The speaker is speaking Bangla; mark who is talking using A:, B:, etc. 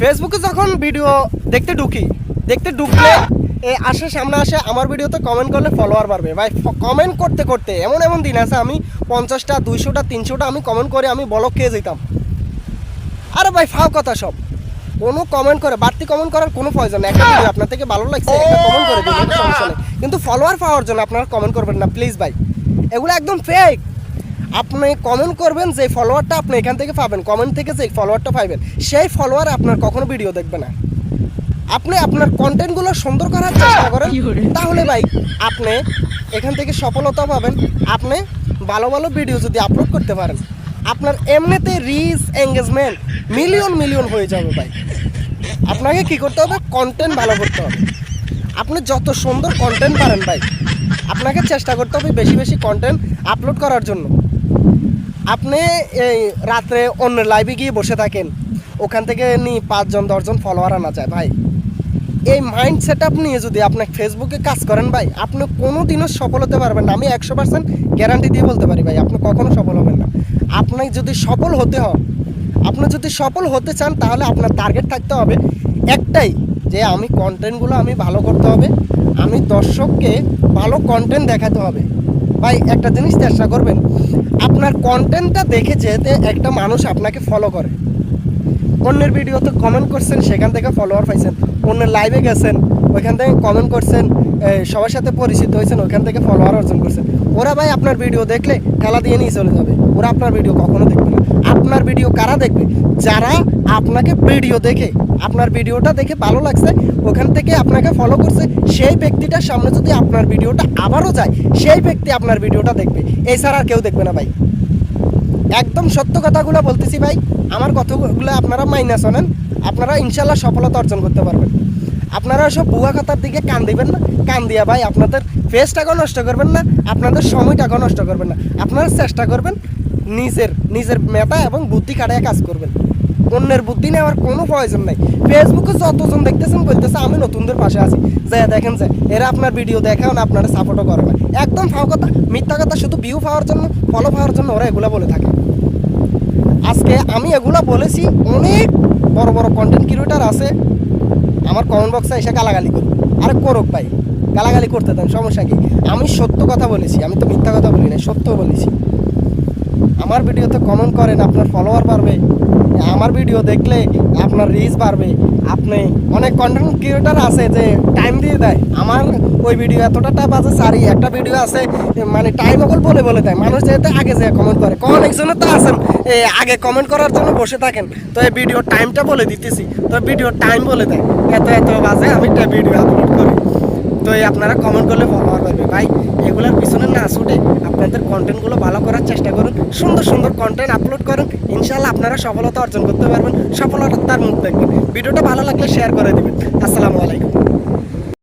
A: ফেসবুকে যখন ভিডিও দেখতে ঢুকি, দেখতে ঢুকলে এ আসে, সামনে আসে, আমার ভিডিওতে কমেন্ট করলে ফলোয়ার বাড়বে। ভাই কমেন্ট করতে করতে এমন এমন দিন আছে, আমি পঞ্চাশটা, দুইশোটা, তিনশোটা আমি কমেন্ট করে, আমি বলক খেয়ে যেতাম। আরে ভাই, ফাও কথা সব। কোনো কমেন্ট করে, বাড়তি কমেন্ট করার কোনো প্রয়োজন নেই। একটা ভিডিও আপনার থেকে ভালো লাগছে, একটা কমেন্ট করে দিন কিন্তু ফলোয়ার পাওয়ার জন্য আপনারা কমেন্ট করবেন না প্লিজ ভাই। এগুলো একদম ফেক আপনি কমেন্ট করবেন যে ফলোয়ারটা আপনি এখান থেকে পাবেন কমেন্ট থেকে যে ফলোয়ারটা পাবেন সেই ফলোয়ার আপনার কখনো ভিডিও দেখবে না। আপনি আপনার কন্টেন্টগুলো সুন্দর করার চেষ্টা করেন তাহলে ভাই আপনি এখান থেকে সফলতা পাবেন। আপনি ভালো ভালো ভিডিও যদি আপলোড করতে পারেন আপনার এমনিতে রিচ এঙ্গেজমেন্ট মিলিয়ন মিলিয়ন হয়ে যাবে ভাই। আপনাকে কি করতে হবে? কন্টেন্ট ভালো করতে হবে। আপনি যত সুন্দর কন্টেন্ট পারেন ভাই আপনাকে চেষ্টা করতে হবে বেশি বেশি কন্টেন্ট আপলোড করার জন্য। আপনি এই রাত্রে অন্য লাইভে গিয়ে বসে থাকেন, ওখান থেকে নি পাঁচজন, দশজন ফলোয়ার আনা যায়, ভাই। এই মাইন্ড সেট আপ নিয়ে যদি আপনি ফেসবুকে কাজ করেন, ভাই, আপনি কোনো দিনও সফল হতে পারবেন না। আমি একশো পার্সেন্ট গ্যারান্টি দিয়ে বলতে পারি, ভাই, আপনি কখনো সফল হবেন না। আপনাকে যদি সফল হতে হয় আপনি যদি সফল হতে চান, তাহলে আপনার টার্গেট থাকতে হবে একটাই, যে আমি কন্টেন্টগুলো আমি ভালো করতে হবে, আমি দর্শককে ভালো কন্টেন্ট দেখাতে হবে। ভাই, একটা জিনিস চেষ্টা করবেন। আপনার কন্টেন্টটা দেখে যেতে একটা মানুষ আপনাকে ফলো করে। অন্যের ভিডিওতে কমেন্ট করছেন, সেখান থেকে ফলোয়ার পাইছেন। অন্যের লাইভে গেছেন, ওইখান থেকে কমেন্ট করছেন সবার সাথে পরিচিত হয়েছেন, ওইখান থেকে ফলোয়ার অর্জন করছেন। ওরা ভাই আপনার ভিডিও দেখলে খেলা দিয়ে নিয়ে চলে যাবে। ওরা আপনার ভিডিও কখনো দেখবে না। আপনার ভিডিও কারা দেখবে? যারা আপনাকে ভিডিও দেখে, আপনার ভিডিওটা দেখে ভালো লাগছে, ওখান থেকে আপনাকে ফলো করছে, সেই ব্যক্তিটার সামনে যদি আপনার ভিডিওটা আবারও যায়, সেই ব্যক্তি আপনার ভিডিওটা দেখবে। এছাড়া আর কেউ দেখবে না ভাই। একদম সত্য কথাগুলো বলতেছি ভাই। আমার কথাগুলো আপনারা মাইনা শোনেন আপনারা ইনশাল্লাহ সফলতা অর্জন করতে পারবেন। আপনারা সব বুয়া কথার দিকে কান দিবেন না। কান দিয়া ভাই, আপনাদের ফেসটাকেও নষ্ট করবেন না, আপনাদের সময়টাকেও নষ্ট করবেন না। আপনারা চেষ্টা করবেন নিজের নিজের মেধা এবং বুদ্ধি কাটায় কাজ করবেন। অন্যের বুদ্ধি নেওয়ার কোনো প্রয়োজন নাই। ফেসবুকে যতজন দেখতেছেন বলতেছে, আমি নতুনদের পাশে আছি। যে দেখেন যে, এরা আপনার ভিডিও দেখাও না, আপনারা সাপোর্টও করে না। একদম ফাও কথা, মিথ্যা কথা শুধু ভিউ পাওয়ার জন্য ফলো পাওয়ার জন্য ওরা এগুলো বলে থাকে। আজকে আমি এগুলো বলেছি, অনেক বড় বড় কন্টেন্ট ক্রিয়েটার আছে আমার কমেন্ট বক্সে এসে গালাগালি করুক আরে করুক ভাই, গালাগালি করতে দেন, সমস্যা কি? আমি সত্য কথা বলেছি, আমি তো মিথ্যা কথা বলি না সত্য বলেছি। আমার ভিডিওতে কমেন্ট করেন আপনার ফলোয়ার বাড়বে, আমার ভিডিও দেখলে আপনার রিচ বাড়বে। আপনি অনেক কন্টেন্ট ক্রিয়েটার আছে যে টাইম দিয়ে দেয়। আমার ওই ভিডিও এতটা টাইপ আছে সারি একটা ভিডিও আছে মানে টাইম অকল বলে বলে দেয়। মানুষ যেহেতু আগে যে কমেন্ট করে কোন একজনে তো আছেন আগে কমেন্ট করার জন্য বসে থাকেন। তো এই ভিডিও টাইমটা বলে দিতেছি, তো ভিডিও টাইম বলে দেয়। এত এত বাজে, আমি একটা ভিডিও আপলোড করি। তো আপনারা কমেন্ট করলে ফলোয়ার পাবে ভাই, এগুলোর পিছনে না ছুটে আপনাদের কন্টেন্টগুলো ভালো করার চেষ্টা করুন, সুন্দর সুন্দর কন্টেন্ট আপলোড করুন ইনশাল্লাহ আপনারা সফলতা অর্জন করতে পারবেন, সফলতার মুখ দেখবেন। ভিডিওটা ভালো লাগলে শেয়ার করে দেবেন। আসসালামু আলাইকুম।